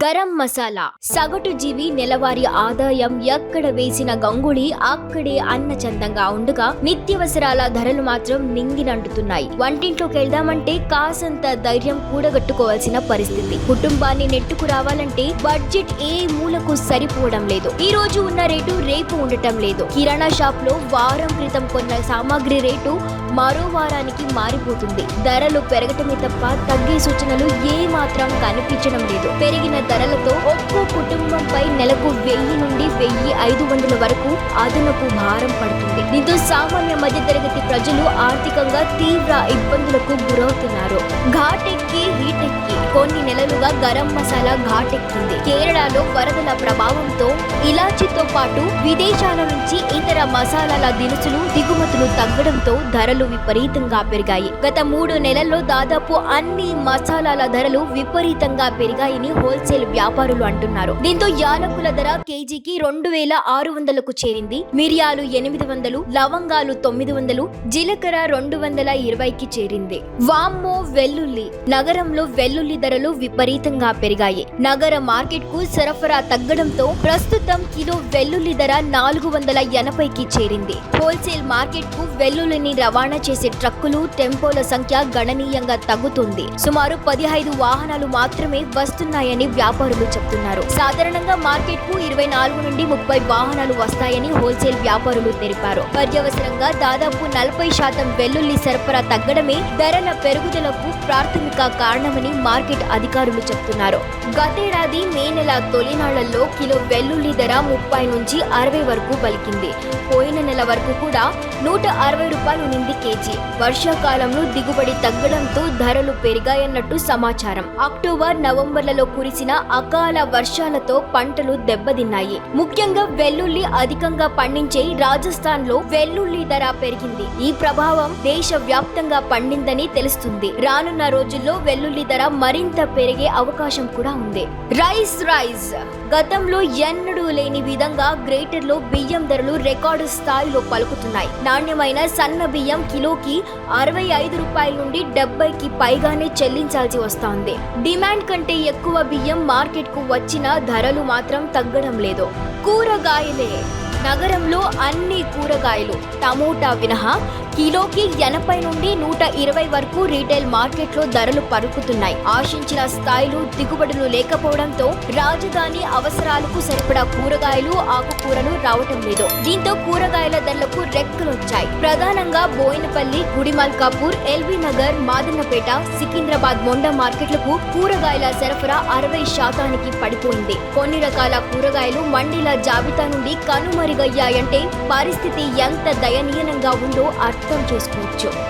గరం మసాలా. సగటు జీవి నెలవారీ ఆదాయం ఎక్కడ వేసిన గంగుళి అక్కడే అన్న చందంగా ఉండగా నిత్యవసరాల ధరలు మాత్రం నింగినంటుతున్నాయి. వంటింట్లోకి వెళ్దామంటే కాసంత ధైర్యం కూడగట్టుకోవాల్సిన పరిస్థితి. కుటుంబాన్ని నెట్టుకు రావాలంటే బడ్జెట్ ఏ మూలకు సరిపోవడం లేదు. ఈ రోజు ఉన్న రేటు రేపు ఉండటం లేదు. కిరాణా షాప్లో వారం క్రితం కొన్న సామాగ్రి రేటు మరో వారానికి మారిపోతుంది. ధరలు పెరగటమే తప్ప తగ్గే సూచనలు ఏ మాత్రం కనిపించడం లేదు. పెరిగిన ధరలతో ఒక్కో కుటుంబంపై నెలకు వెయ్యి నుండి వెయ్యి ఐదు వందల వరకు అదనపు భారం పడుతుంది. దీంతో సామాన్య మధ్యతరగతి ప్రజలు ఆర్థికంగా తీవ్ర ఇబ్బందులకు గురవుతున్నారు. ఘాటెక్కి హీటెక్కి కొన్ని నెలలుగా గరం మసాలా ఘాటెక్కింది. కేరళలో వరదల ప్రభావంతో ఇలాచి పాటు విదేశాల నుంచి ఇతర మసాలాల దినుసులు దిగుమతులు తగ్గడంతో ధరలు విపరీతంగా పెరిగాయి. గత మూడు నెలల్లో దాదాపు అన్ని మసాలాల ధరలు విపరీతంగా పెరిగాయని హోల్సేల్ వ్యాపారులు అంటున్నారు. దీంతో యాలకుల ధర కేజీకి రెండు వేల ఆరు వందలకు చేరింది. మిరియాలు ఎనిమిది వందలు లవంగాలు తొమ్మిది వందలు జీలకర్ర రెండు వందల ఇరవైకి చేరింది. వామ్మో వెల్లుల్లి! నగరంలో వెల్లుల్లి ధరలు విపరీతంగా పెరిగాయి. నగర మార్కెట్కు సరఫరా తగ్గడంతో ప్రస్తుతం కిలో వెల్లుల్లి ధర నాలుగు వందల ఎనభైకి చేరింది. హోల్సేల్ మార్కెట్కు వెల్లుల్లిని రవాణా చేసే ట్రక్కులు టెంపోల సంఖ్య గణనీయంగా తగ్గుతుంది. సుమారు పదిహైదు వాహనాలు మాత్రమే వస్తున్నాయని వ్యాపారులు చెప్తున్నారు. సాధారణంగా మార్కెట్కు ఇరవై నాలుగు నుండి ముప్పై వాహనాలు వస్తాయని హోల్సేల్ వ్యాపారులు తెలిపారు. పర్యవసరంగా దాదాపు నలభై శాతం వెల్లుల్లి సరఫరా తగ్గడమే ధరల పెరుగుదలకు ప్రాథమిక కారణమని మార్కెట్ అధికారులు చెప్తున్నారు. గతేడాది మే నెల తొలినాళ్ళలో కిలో వెల్లుల్లి ధర ముప్పై నుంచి అరవై వరకు పలికింది. పోయిన నెల వరకు కూడా నూట అరవై రూపాయలు నింది కేజీ. వర్షాకాలంలో దిగుబడి తగ్గడంతో ధరలు పెరిగాయన్నట్టు సమాచారం. అక్టోబర్ నవంబర్లలో కురిసిన అకాల వర్షాలతో పంటలు దెబ్బతిన్నాయి. ముఖ్యంగా వెల్లుల్లి అధికంగా పండించే రాజస్థాన్లో వెల్లుల్లి ధర పెరిగింది. ఈ ప్రభావం దేశ వ్యాప్తంగా పండిందని తెలుస్తుంది. రానున్న రోజుల్లో వెల్లుల్లి ధర మరింత పెరిగే అవకాశం కూడా ఉంది. Rice rice. గతంలో ఎన్నడూ లేని విధంగా గ్రేటర్లో బియ్యం ధరలు రికార్డు స్థాయిలో పలుకుతున్నాయి. నాణ్యమైన సన్న బియ్యం కిలోకి అరవై ఐదు రూపాయల నుండి డెబ్బైకి పైగానే చెల్లించాల్సి వస్తోంది. డిమాండ్ కంటే ఎక్కువ బియ్యం మార్కెట్కు వచ్చిన ధరలు మాత్రం తగ్గడం లేదు. కూరగాయలే. నగరంలో అన్ని కూరగాయలు. టమోటా వినహా కిలోకి ఎనభై నుండి నూట ఇరవై వరకు రీటైల్ మార్కెట్లో ధరలు పరుకుతున్నాయి ఆశించిన స్థాయిలు దిగుబడులు లేకపోవడంతో రాజధాని అవసరాలకు సరిపడా కూరగాయలు ఆకుకూరలు రావటం లేదు. దీంతో కూరగాయల ధరలకు రెక్కలొచ్చాయి. ప్రధానంగా బోయినపల్లి గుడిమల్కాపూర్ ఎల్బీ నగర్ మాదన్నపేట సికింద్రాబాద్ మొండ మార్కెట్లకు కూరగాయల సరఫరా అరవై శాతానికి పడిపోయింది. కొన్ని రకాల కూరగాయలు మండీల జాబితా నుండి కనుమరుగయ్యాయంటే పరిస్థితి ఎంత దయనీయంగా ఉందో అర్థం అర్థం చేసుకోవచ్చు.